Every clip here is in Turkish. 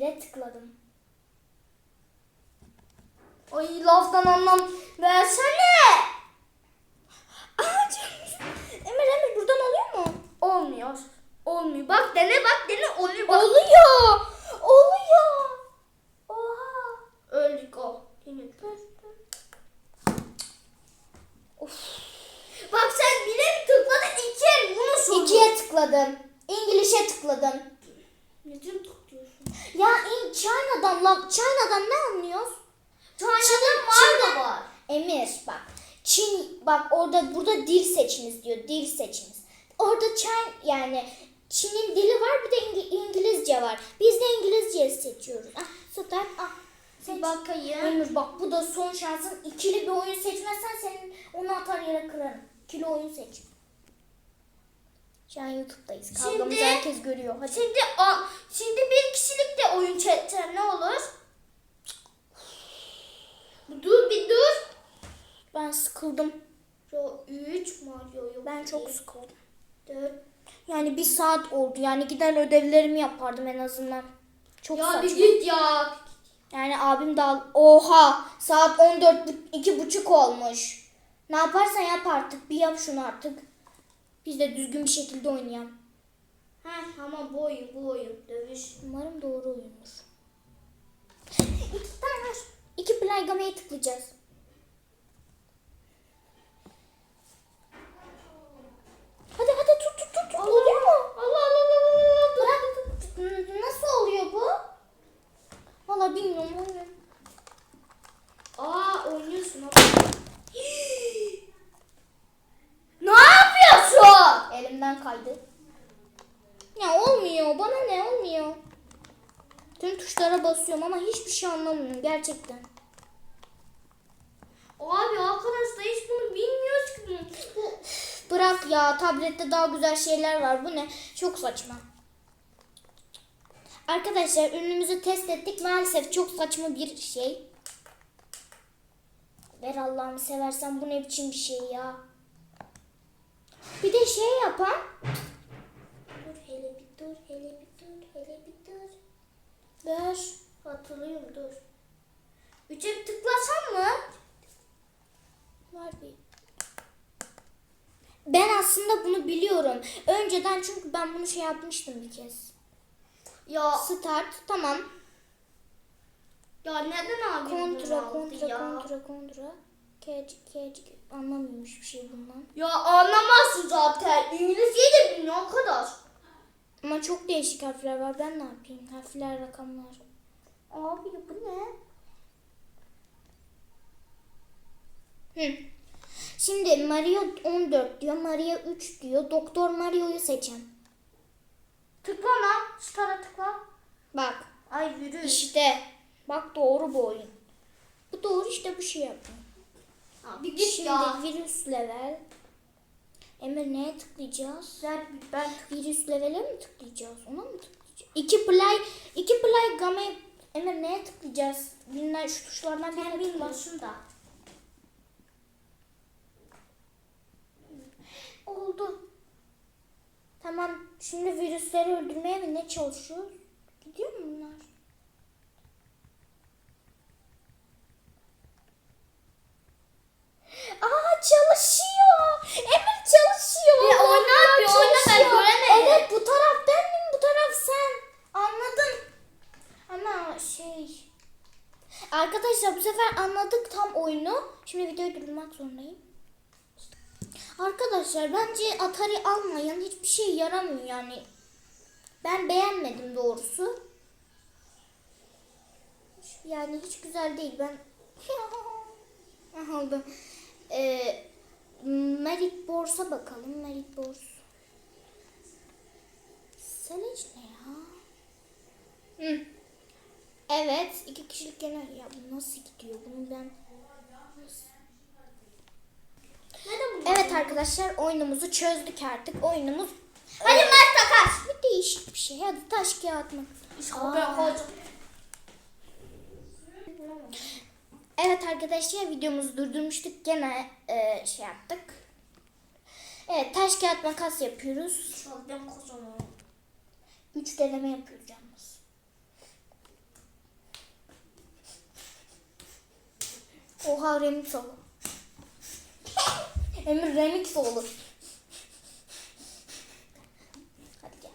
1'e tıkladım. Ay laftan anlam versene. Aa. Emir Emir buradan oluyor mu? Olmuyor. Olmuyor. Bak dene bak dene oluyor. Bak. Oluyor. Oluyor. Oha. Öldük o. Of. Bak sen bire mi tıkladın ikiye mi? Bunu sor. İkiye tıkladım. İngilizce tıkladım. Neden tıklıyorsun? Ya in La China'dan ne anlıyoruz? China'dan Çin- var. Emir bak. Çin bak orada burada dil seçiniz diyor. Dil seçiniz. Orada Çin yani Çin'in dili var bir de İngi- İngilizce var. Biz de İngilizce seçiyoruz. Ah start ah. Seç. Bakayım. Emir bak bu da son şansın. İkili bir oyun seçmezsen senin onu atar yere kırarım. İkili oyun seç. Şu an YouTube'dayız. Kavgamızı Şimdi- herkes görüyor. Hadi. Şimdi a, şimdi bir kişilik de oyun çeksen ne olur? Dur bir dur. Ben sıkıldım. Yo 3 Mario yok. Ben çok sıkıldım. dört. Yani bir saat oldu. Yani gider ödevlerimi yapardım en azından. Çok Ya saçma. bir git ya. Yani abim de al. Oha! Saat 14 bu- iki buçuk olmuş. Ne yaparsan yap artık. Bir yap şunu artık. Biz de düzgün bir şekilde oynayalım. Heh ama bu oyun bu oyun. Dövüş. Umarım doğru oyundur. İki tane var. İki play game'ye tıklayacağız. Hadi hadi tut tut tut. tut. Oluyor mu? Allah Allah Allah Allah. Bırak. Nasıl oluyor bu? Valla bilmiyorum. Aa oynuyorsun abi. ne kaydı. Ya olmuyor. Bana ne olmuyor. Tüm tuşlara basıyorum ama hiçbir şey anlamıyorum gerçekten. Abi arkadaş da hiç bunu bilmiyoruz ki. bunu. Bu Bırak ya tablette daha güzel şeyler var. Bu ne? Çok saçma. Arkadaşlar ürünümüzü test ettik. Maalesef çok saçma bir şey. Ver Allah'ını seversen bu ne biçim bir şey ya. Bir de şey yapan. Dur hele bir dur hele bir dur hele bir dur. Ver. hatırlıyorum dur. Üçe tıklasam mı? Var bir. Ben aslında bunu biliyorum. Önceden çünkü ben bunu şey yapmıştım bir kez. Ya Start tamam. ya neden abi Kontra kontra kontra kontra. Catch catch anlamıyorum hiçbir şey bundan. Ya anlamazsın zaten. İngilizceyi de bilmiyor o kadar. Ama çok değişik harfler var. Ben ne yapayım? Harfler, rakamlar. Abi bu ne? Hı. Şimdi Mario 14 diyor. Mario 3 diyor. Doktor Mario'yu seçen. Tıkla lan. Star'a tıkla. Bak. Ay virüs. işte. Bak doğru bu oyun. Bu doğru işte bu şey yapıyor. Abi git Şimdi ya. virüs level. Emir neye tıklayacağız? Ben, ben Virüs levele mi tıklayacağız? Ona mı tıklayacağız? İki play, iki play game. Emir neye tıklayacağız? Bilmem şu tuşlardan birine tıkla. bilmiyorsun da. Oldu. Tamam. Şimdi virüsleri öldürmeye mi ne çalışıyoruz? Gidiyor mu bunlar? Aa çalışıyor. Emir çalışıyor. Bir oyna, Vallahi bir oyna, ben çalışıyor. göremedim. Evet bu taraf ben miyim bu taraf sen. Anladın. Ama şey. Arkadaşlar bu sefer anladık tam oyunu. Şimdi videoyu durdurmak zorundayım. Arkadaşlar bence Atari almayın. Hiçbir şey yaramıyor yani. Ben beğenmedim doğrusu. Yani hiç güzel değil. Ben aldım. Ee, Merit Bors'a bakalım. Merit Bors. Seleç ne ya? Hı. Evet. iki kişilik genel. Ya bu nasıl gidiyor? Bunu ben... Evet arkadaşlar oyunumuzu çözdük artık. Oyunumuz Hadi Evet. maç takas. bir değişik bir şey. Hadi taş kağıt mı? Evet arkadaşlar videomuzu durdurmuştuk. Gene e, şey yaptık. Evet taş kağıt makas yapıyoruz. Ben kazanırım. Üç deneme yapıyoruz yalnız. Oha remix olur. Emir remix olur. Hadi gel.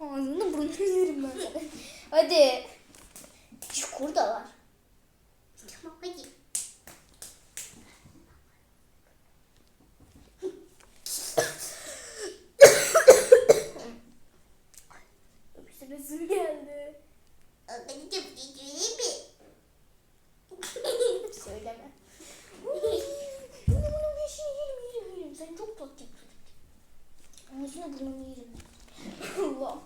Ağzını burnunu yerim ben. Hadi. Çukur da var. Tamam hadi. Öksüresim geldi. Söyleme. Sen çok tatlı. Ağzına burnunu yerim. Allah.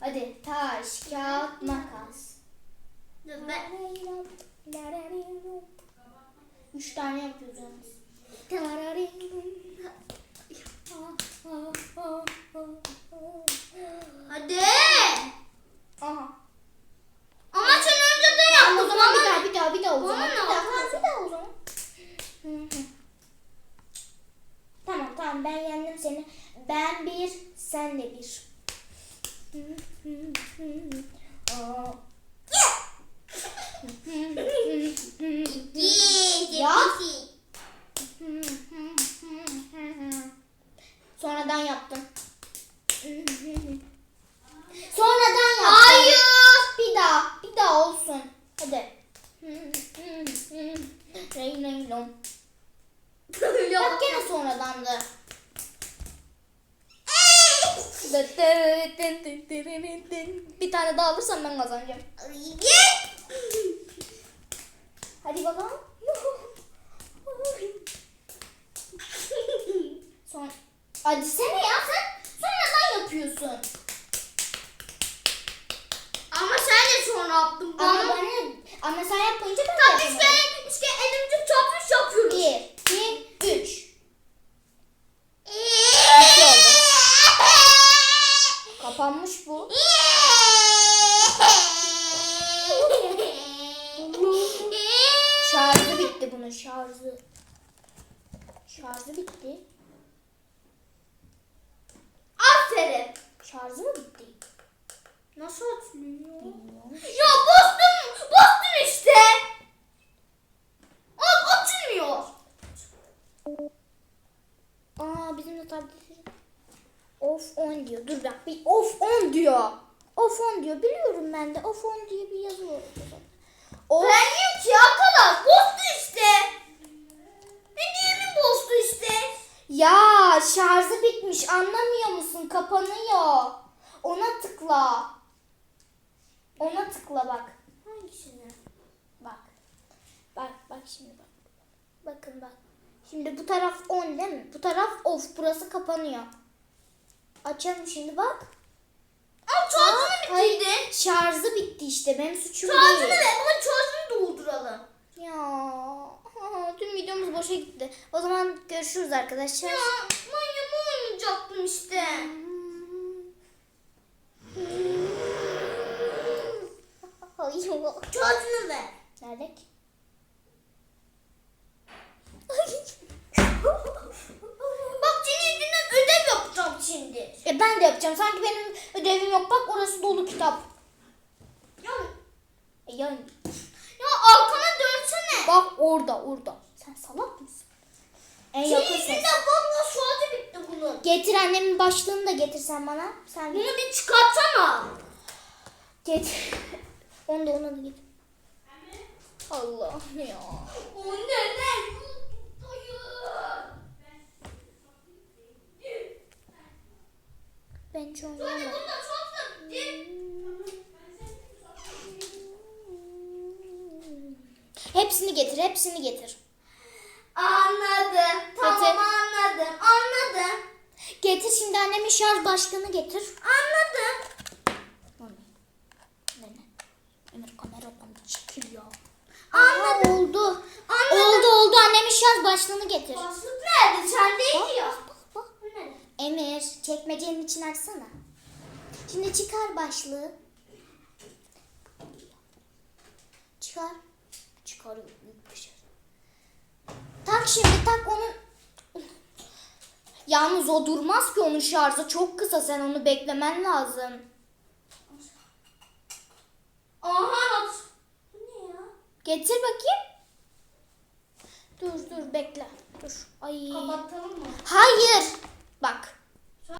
Hadi taş, kağıt, makas. Üç tane yapıyoruz yalnız. Hadi. Aha. Ama sen önce de Tamam, yap. o zaman bir daha bir daha bir daha o Bana zaman. ne Bir daha, yapıyorsun? bir daha o zaman. Hı hı. Tamam tamam ben yendim seni. Ben bir, sen de bir. Aa. Ya. Sonradan yaptım. Sonradan yaptım. Hayır. Bir daha, bir daha olsun. Hadi. Reyn reyn lom. Bak gene sonradandı. Bir tane daha alırsam ben kazanacağım. Hadi bakalım. Son. Hadi sene ya sen sonradan yapıyorsun. Ama sen de sonra yaptın. Ama Bana. bana ama sen yapmayınca ben yapamadım. işte, işte elimci çarpmış yapıyoruz. Bir, iki, üç. İki oldu. Kapanmış bu. Şarjı bitti bunun şarjı. Şarjı bitti. Aferin. Şarjı mı bitti? Nasıl? Bilmiyorum. Ya bastım, bastım işte. Al açılmıyor. Aa bizim de tableti. Of 10 diyor. Dur bak bir of 10 diyor. Of 10 diyor. Biliyorum ben de. Of 10 diye bir yazı var. Of. Ben diyeyim ki arkadaş bozdu işte. Dediğimi bozdu işte. Ya şarjı bitmiş. Anlamıyor musun? Kapanıyor. Ona tıkla. Ona tıkla bak. Hangisini? Bak. Bak bak şimdi bak. Bakın bak. Şimdi bu taraf on değil mi? Bu taraf off. Burası kapanıyor. Açalım şimdi bak. Şarjını Hayır, bitirdi. Şarjı bitti işte. Benim suçum değil. ver ama şarjını dolduralım. Ya boşa gitti. O zaman görüşürüz arkadaşlar. Ya manyama oynayacaktım işte. Şarjını ver. Nerede? ki? Bak senin yüzünden ödev yapacağım şimdi. E ben de yapacağım. Sanki benim ödevim yok. Bak orası dolu kitap. Ya, E yani. ya arkana dönsene. Bak orada orada. En Senin yakın ses. yüzünden valla şarjı bitti bunun. Getir annemin başlığını da getirsen bana. Sen Bunu bir çıkartsana. getir. Onu da onu da getir. Allah ya. O ne ne? Ben şarjı bitti. Hepsini getir, hepsini getir. Anladım. Tamam Getir. anladım. Anladım. Getir şimdi annemin şarj başlığını getir. Anladım. Emir kameradan bir çekil ya. Anladım. Aa, oldu. Anladım. Oldu oldu annemin şarj başlığını getir. Başlık nerede? Sendeydi ya. Bak bak. Bu ne? Emir çekmecenin içini açsana. Şimdi çıkar başlığı. Çıkar. Çıkarıyor. Tak şimdi tak onu. Yalnız o durmaz ki onun şarjı çok kısa. Sen onu beklemen lazım. Aha. Bu ne ya? Getir bakayım. Dur dur bekle. Dur. Ay. Kapatalım mı? Hayır. Bak.